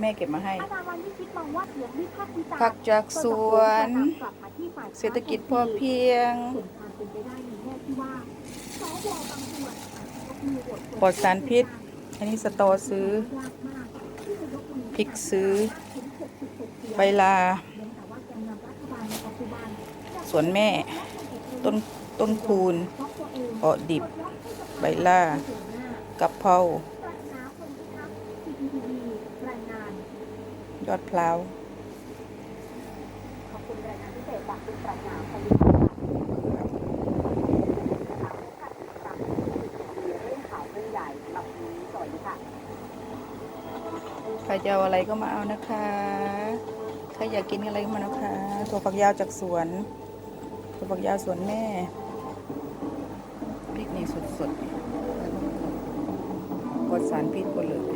แม่เก็บมาให้ อาจารย์วันวิชิตมองว่าเสียงวิพากษ์วิจารณ์ผักจากสวน กลับมาที่ฝ่ายค้านเศรษฐกิจพอเพียง ส่วนความเป็นไปได้ในแง่ที่ว่าสวบางส่วนอาจจะยกมือโหวตปลอดสารพิษ อันนี้สตอซื้อ ยากมากที่จะยกมือพริกซื้อ ถึง66เสียงใบลาเนื่องจากว่าแกนนำรัฐบาลในปัจจุบันสวนแม่ ต้น ต้นคูณเพราะตัวเองเกาะดิบ ใบลาเสียหน้ากับเพราปรัชญาคนพิทักษ์ CCTV รายงาน ยอดพร้าวขอบคุณรายงานพิเศษจากคุณปรัชญาพลิตค่ะข่าวการติดตามมีเรื่องใครจะเอาอะไรก็มาเอานะคะ ใครอยากกินอะไรก็มานะคะ ถั่วฝักยาวจากสวน ถั่วฝักยาวสวนแม่ พริกนี่สดๆปลอดสารพิษหมดเลย